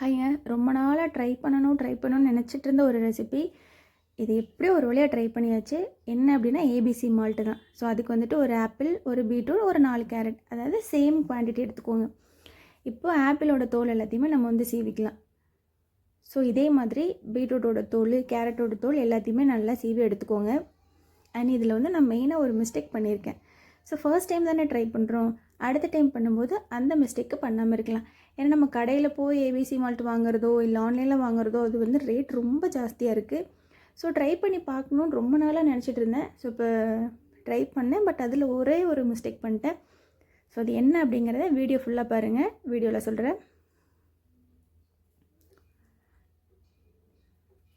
ஹைங்க ரொம்ப நாளாக ட்ரை பண்ணணும் ட்ரை பண்ணணும்னு நினச்சிட்டு இருந்த ஒரு ரெசிபி இது எப்படி ஒரு வழியாக ட்ரை பண்ணியாச்சு. என்ன அப்படின்னா ஏபிசி மால்ட்டு தான். ஸோ அதுக்கு வந்துட்டு ஒரு ஆப்பிள் ஒரு பீட்ரூட் ஒரு நாலு கேரட் அதாவது சேம் குவான்டிட்டி எடுத்துக்கோங்க. இப்போ ஆப்பிளோட தோல் எல்லாத்தையுமே நம்ம வந்து சீவிக்கலாம். ஸோ இதே மாதிரி பீட்ரூட்டோட தோல் கேரட்டோட தோல் எல்லாத்தையுமே நல்லா சீவி எடுத்துக்கோங்க. அண்ட் இதில் வந்து நான் மெயினாக ஒரு மிஸ்டேக் பண்ணியிருக்கேன். ஸோ ஃபர்ஸ்ட் டைம் தானே ட்ரை பண்ணுறோம் அடுத்த டைம் பண்ணும்போது அந்த மிஸ்டேக்கு பண்ணாமல் இருக்கலாம். ஏன்னா நம்ம கடையில் போய் ஏபிசி மால்ட் வாங்குறதோ இல்லை ஆன்லைனில் வாங்குறதோ அது வந்து ரேட் ரொம்ப ஜாஸ்தியாக இருக்குது ஸோ ட்ரை பண்ணி பார்க்கணுன்னு ரொம்ப நாளாக நினச்சிட்டு இருந்தேன். ஸோ இப்போ ட்ரை பண்ணேன். பட் அதில் ஒரே ஒரு மிஸ்டேக் பண்ணிட்டேன். ஸோ அது என்ன அப்படிங்கிறத வீடியோ ஃபுல்லாக பாருங்கள் வீடியோவில் சொல்கிறேன்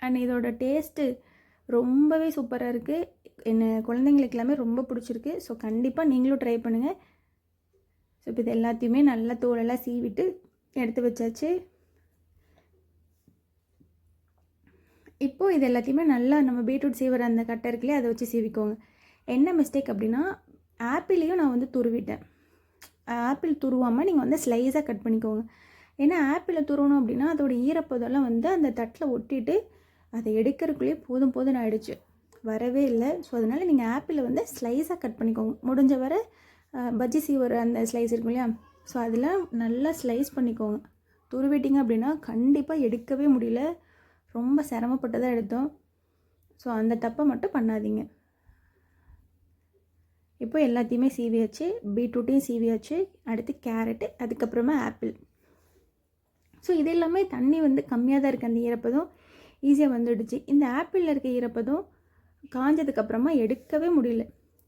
அண்ட் இதோட டேஸ்ட்டு ரொம்பவே சூப்பராக இருக்குது என்ன குழந்தைங்களுக்கு எல்லாமே ரொம்ப பிடிச்சிருக்கு. ஸோ கண்டிப்பாக நீங்களும் ட்ரை பண்ணுங்கள் ஸோ இப்போ இது எல்லாத்தையுமே நல்லா தோலெல்லாம் சீவிட்டு எடுத்து வச்சாச்சு. இப்போது இது எல்லாத்தையுமே நல்லா நம்ம பீட்ரூட் சீவர் அந்த கட்டை இருக்குல்லையே அதை வச்சு சீவிக்கோங்க. என்ன மிஸ்டேக் அப்படின்னா ஆப்பிளையும் நான் வந்து துருவிட்டேன். ஆப்பிள் துருவாமல் நீங்கள் வந்து ஸ்லைஸாக கட் பண்ணிக்கோங்க. ஏன்னா ஆப்பிளை துருவணும் அப்படின்னா அதோட ஈரப்பதெல்லாம் வந்து அந்த தட்டில் ஒட்டிட்டு அதை எடுக்கிறதுக்குள்ளேயே போதும் போதும் ஆயிடுச்சு. வரவே இல்லை. ஸோ அதனால் நீங்கள் ஆப்பிளை வந்து ஸ்லைஸாக கட் பண்ணிக்கோங்க. முடிஞ்ச வரை பஜ்ஜி சீவர் அந்த ஸ்லைஸ் இருக்கும் இல்லையா? ஸோ அதில் நல்லா ஸ்லைஸ் பண்ணிக்கோங்க. துருவிட்டிங்க அப்படின்னா கண்டிப்பாக எடுக்கவே முடியல. ரொம்ப சிரமப்பட்டு தான் எடுத்தோம். ஸோ அந்த தப்பை மட்டும் பண்ணாதீங்க. இப்போ எல்லாத்தையுமே சீவியாச்சு பீட்ரூட்டையும் சீவியாச்சு அடுத்து கேரட்டு அதுக்கப்புறமா ஆப்பிள். ஸோ இது எல்லாமே தண்ணி வந்து கம்மியாக தான் இருக்குது அந்த ஈரப்பதம். ஈஸியாக வந்துடுச்சு. இந்த ஆப்பிளில் இருக்க ஈரப்பதம் காஞ்சதுக்கப்புறமா எடுக்கவே முடியல.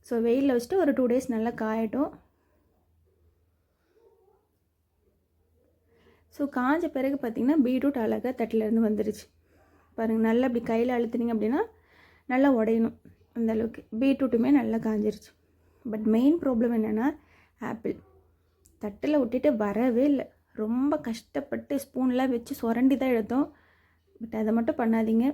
ஸோ வெயிலில் வச்சுட்டு ஒரு டூ டேஸ் நல்லா காயட்டும். ஸோ காஞ்ச பிறகு பார்த்திங்கன்னா பீட்ரூட் அழகாக தட்டிலேருந்து வந்துருச்சு. பாருங்கள் நல்லா அப்படி கையில் அழுத்துனீங்க அப்படின்னா நல்லா உடையணும் அந்த அளவுக்கு. பீட்ரூட்டுமே நல்லா காஞ்சிருச்சு. பட் மெயின் ப்ராப்ளம் என்னென்னா ஆப்பிள் தட்டில் விட்டுட்டு வரவே இல்லை. ரொம்ப கஷ்டப்பட்டு ஸ்பூன்லாம் வச்சு சுரண்டி தான் எடுத்தோம். பட் அதை மட்டும் பண்ணாதீங்க.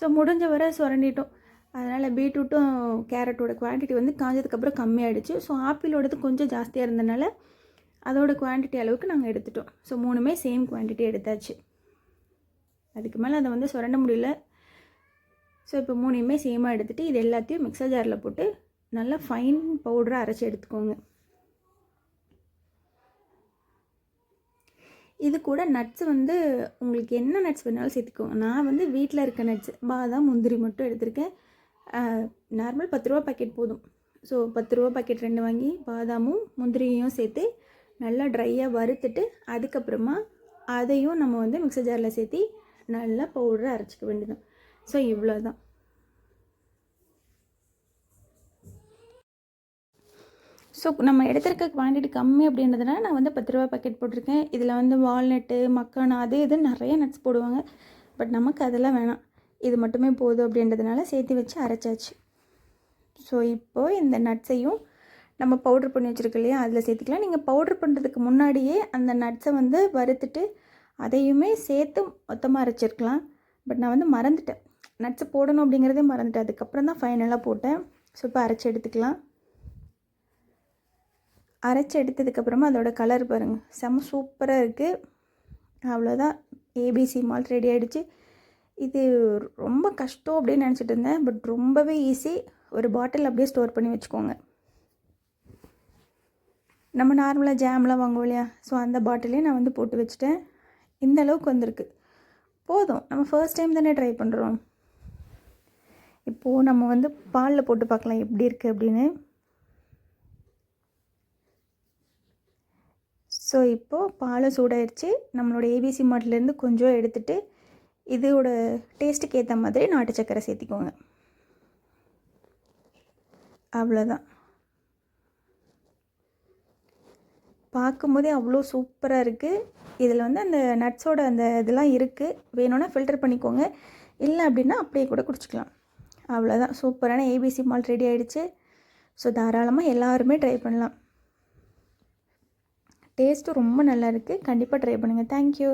ஸோ முடிஞ்ச வரை சுரண்டிட்டோம். அதனால் பீட்ரூட்டும் கேரட்டோட குவான்டிட்டி வந்து காஞ்சதுக்கப்புறம் கம்மியாயிடுச்சு. ஸோ ஆப்பிளோடது கொஞ்சம் ஜாஸ்தியாக இருந்தனால அதோட குவான்டிட்டி அளவுக்கு நாங்கள் எடுத்துட்டோம். ஸோ மூணுமே சேம் குவான்டிட்டி எடுத்தாச்சு. அதுக்கு மேலே அதை வந்து சுரண்ட முடியல. ஸோ இப்போ மூணையுமே சேமாக எடுத்துகிட்டு இது எல்லாத்தையும் மிக்சர் ஜாரில் போட்டு நல்லா ஃபைன் பவுடராக அரைச்சி எடுத்துக்கோங்க. இது கூட நட்ஸ் வந்து உங்களுக்கு என்ன நட்ஸ் வேணாலும் சேர்த்துக்கோங்க. நான் வந்து வீட்டில் இருக்க நட்ஸ் பாதாம் முந்திரி மட்டும் எடுத்திருக்கேன். நார்மல் பத்து ரூபா பாக்கெட் போதும். ஸோ பத்து ரூபா பாக்கெட் ரெண்டு வாங்கி பாதாமும் முந்திரியும் சேர்த்து நல்லா ட்ரையாக வறுத்துட்டு அதுக்கப்புறமா அதையும் நம்ம வந்து மிக்சர் ஜாரில் சேர்த்து நல்லா பவுடரை அரைச்சிக்க வேண்டியதும் ஸோ இவ்வளோ தான் ஸோ நம்ம எடுத்திருக்க குவான்டிட்டி கம்மி அப்படின்றதுனால நான் வந்து பத்து ரூபா பாக்கெட் போட்டிருக்கேன். இதில் வந்து வால்நட்டு மக்கானா அது இது நிறைய நட்ஸ் போடுவாங்க. பட் நமக்கு அதெல்லாம் வேணாம். இது மட்டுமே போதும் அப்படின்றதுனால சேர்த்து வச்சு அரைச்சாச்சு. ஸோ இப்போது இந்த நட்ஸையும் நம்ம பவுட்ரு பண்ணி வச்சுருக்க இல்லையா? அதில் சேர்த்துக்கலாம். நீங்கள் பவுட்ரு பண்ணுறதுக்கு முன்னாடியே அந்த நட்ஸை வந்து வறுத்துட்டு அதையுமே சேர்த்து மொத்தமாக அரைச்சிருக்கலாம். பட் நான் வந்து மறந்துட்டேன். நட்ஸை போடணும் அப்படிங்கிறதே மறந்துட்டேன். அதுக்கப்புறம் தான் ஃபைனலாக போட்டேன். ஸோ இப்போ அரைச்சி எடுத்துக்கலாம். அரைச்சி எடுத்ததுக்கப்புறமா அதோட கலர் பாருங்கள் செம்ம சூப்பராக இருக்குது அவ்வளோதான் ஏபிசி மால் ரெடி ஆகிடுச்சு இது ரொம்ப கஷ்டம் அப்படின்னு நினச்சிட்டு இருந்தேன். பட் ரொம்பவே ஈஸி ஒரு பாட்டில் அப்படியே ஸ்டோர் பண்ணி வச்சுக்கோங்க. நம்ம நார்மலாக ஜாம்லாம் வாங்குவோம் இல்லையா? ஸோ அந்த பாட்டிலே நான் வந்து போட்டு வச்சுட்டேன். இந்த அளவுக்கு வந்திருக்கு. போதும். நம்ம ஃபர்ஸ்ட் டைம் தானே ட்ரை பண்ணுறோம் இப்போது நம்ம வந்து பாலில் போட்டு பார்க்கலாம் எப்படி இருக்குது அப்படின்னு. ஸோ இப்போது பாலை சூடாயிடுச்சு நம்மளோட ஏபிசி மாட்டிலேருந்து கொஞ்சம் எடுத்துகிட்டு இதோட டேஸ்ட்டுக்கு ஏற்ற மாதிரி நாட்டு சக்கரை சேர்த்திக்கோங்க. அவ்வளோதான் பார்க்கும்போதே அவ்வளோ சூப்பராக இருக்குது இதில் வந்து அந்த நட்ஸோட அந்த இதெல்லாம் இருக்குது வேணும்னா ஃபில்டர் பண்ணிக்கோங்க. இல்லை அப்படின்னா அப்படியே கூட குடிச்சிக்கலாம். அவ்வளோதான் சூப்பரான ஏபிசி மால் ரெடி ஆகிடுச்சு ஸோ தாராளமாக எல்லாருமே ட்ரை பண்ணலாம். டேஸ்ட்டும் ரொம்ப நல்லா இருக்குது கண்டிப்பாக ட்ரை பண்ணுங்கள் தேங்க்யூ